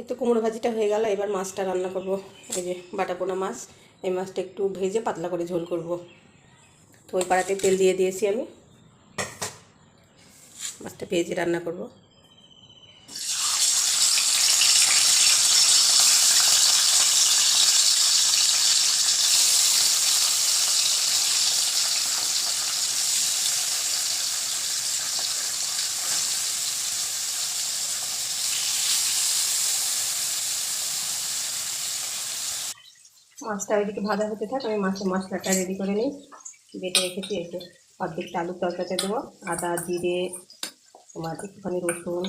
এই তো কুমড়ো ভাজিটা হয়ে গেল, এবার মাছটা রান্না করব। এই যে বাটা পোনা মাছ, এই মাছটা একটু ভেজে পাতলা করে ঝোল করব। তো ওই পাড়াতে তেল দিয়ে দিয়েছি আমি। মাছটা ভেজে রান্না করব। মাছটা ওইদিকে ভাজা হতে থাক, আমি মাছের মশলাটা রেডি করে নিই। বেটে রেখেছি যে অর্ধেকটা আলুর তরকারিতে দেবো, আদা, জিরে, তোমার একটুখানি রসুন।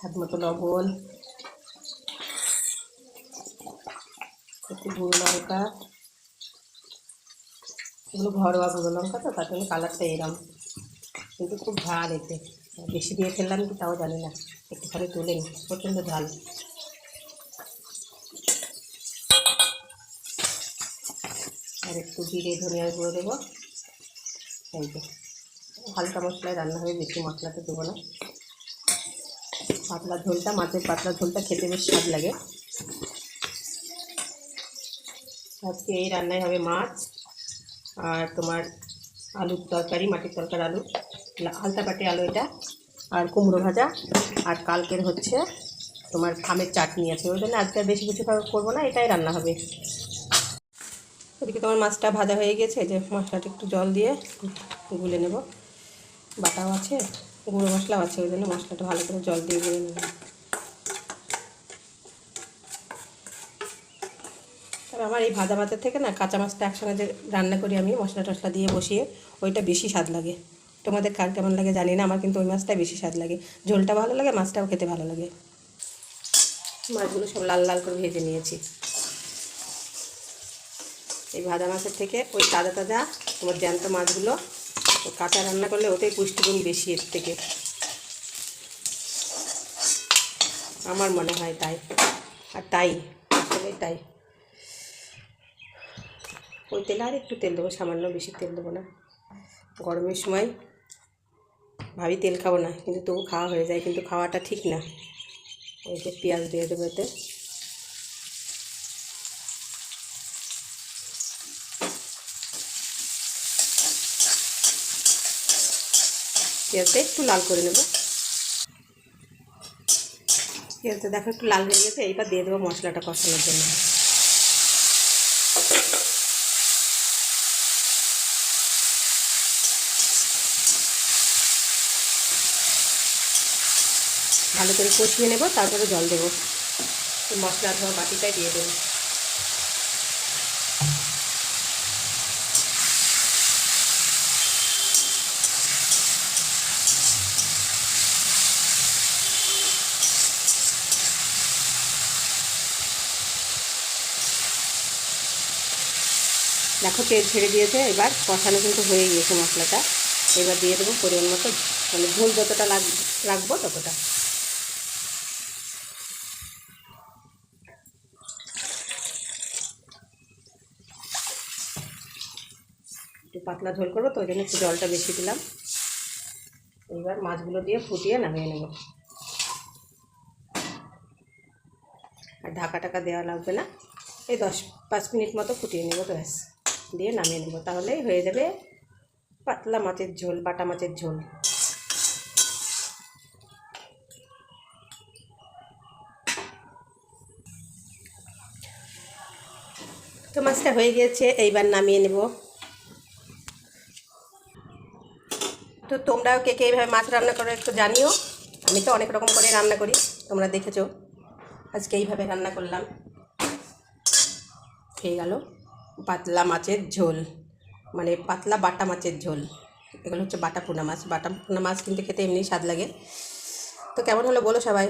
হাত মতো লবণ। একটু গুঁড়ো লঙ্কা। এগুলো ঘরোয়া গুঁড়ো লঙ্কা তো, তার জন্য কালারটা এরম। কিন্তু খুব ঝাল এতে। বেশি দিয়ে ফেললাম কি তাও জানি না। একটুখানি তুলে নি প্রচণ্ড ঝাল। আর একটু জিরে, ধনিয়ার গুঁড়ো দেবো। এই যে, হালকা মশলায় রান্না হবে বেশি মশলাতে দেবো না। পাতলা ঝোলটা, মাছের পাতলা ঝোলটা খেতে বেশ স্বাদ লাগে। আজকে এই রান্নায় হবে মাছ আর তোমার আলুর তরকারি, মাটির তরকারি আলু। আলতা পাটি আলু এটা, আর কুমড়ো ভাজা, আর কালকের হচ্ছে তোমার থামের চাটনি আছে। ওই জন্য আজকে বেশি কিছু করব না, এটাই রান্না হবে। ওদিকে তোমার মাছটা ভাজা হয়ে গেছে যে মশলাটা একটু জল দিয়ে গুলে নেব। বাটাও আছে, গুঁড়ো মশলাও আছে, ওই জন্য মশলাটা ভালো করে জল দিয়ে গুলে নেব। তবে আমার এই ভাজা মাছের থেকে না, কাঁচা মাছটা একসঙ্গে যে রান্না করি আমি, মশলা টশলা দিয়ে বসিয়ে, ওইটা বেশি স্বাদ লাগে। তোমাদের কার কেমন লাগে জানি না, আমার কিন্তু ওই মাছটাই বেশি স্বাদ লাগে। ঝোলটা ভালো লাগে, মাছটাও খেতে ভালো লাগে। মাছগুলো সব লাল লাল করে ভেজে নিয়েছি। এই ভাজা মাছের থেকে ওই তাজা তাজা তোমার জ্যান্ত মাছগুলো কাঁচা রান্না করলে ওটাই পুষ্টিগুণ বেশি এর থেকে। আমার মনে হয় তাই। আর তাই আসলে তাই। ওই তেলে আর একটু তেল দেবো, সামান্য বেশি তেল দেবো না। গরমের সময় ভাবি তেল খাব না, কিন্তু তবু খাওয়া হয়ে যায়, কিন্তু খাওয়াটা ঠিক না। ওই যে পেঁয়াজ দিয়ে দেবো এতে। পেঁয়াজটা একটু লাল করে নেব। পেঁয়াজটা দেখো একটু লাল হয়ে গেছে, এইবার দিয়ে দেবো মশলাটা কষানোর জন্য। ভালো করে কষিয়ে নেব, তারপরে জল দেবো। মশলা ধোয়া বাটিটাই দিয়ে দেবো। দেখো তেল ছেড়ে দিয়েছে, এবার কষানো কিন্তু হয়ে গিয়েছে মশলাটা। এবার দিয়ে দেবো পরিমাণ মতো মানে ঝোল যতটা লাগ রাখব ততটা। পাতলা ঝোল করব, তো ওই জন্য একটু জলটা বেশি দিলাম। এবার মাছগুলো দিয়ে ফুটিয়ে নামিয়ে নেব। আর ঢাকা টাকা দেওয়া লাগবে না। এই দশ, পাঁচ মিনিট মতো ফুটিয়ে নেব ব্যাস। দিয়ে নামিয়ে নেব। তাহলেই হয়ে যাবে পাতলা মাছের ঝোল, বাটা মাছের ঝোল। তো মাছটা হয়ে গিয়েছে, এইবার নামিয়ে নেব। তো তোমরাও কে কে এইভাবে মাছ রান্না করো একটু জানিও। আমি তো অনেক রকম করে রান্না করি, তোমরা দেখেছ। আজকে এইভাবে রান্না করলাম। হয়ে গেল পাতলা মাছের ঝোল মানে পাতলা বাটা মাছের ঝোল। এগুলো হচ্ছে বাটা পোনা মাছ। বাটা পোনা মাছ কিন্তু খেতে এমনি স্বাদ লাগে। তো কেমন হলো বলো সবাই।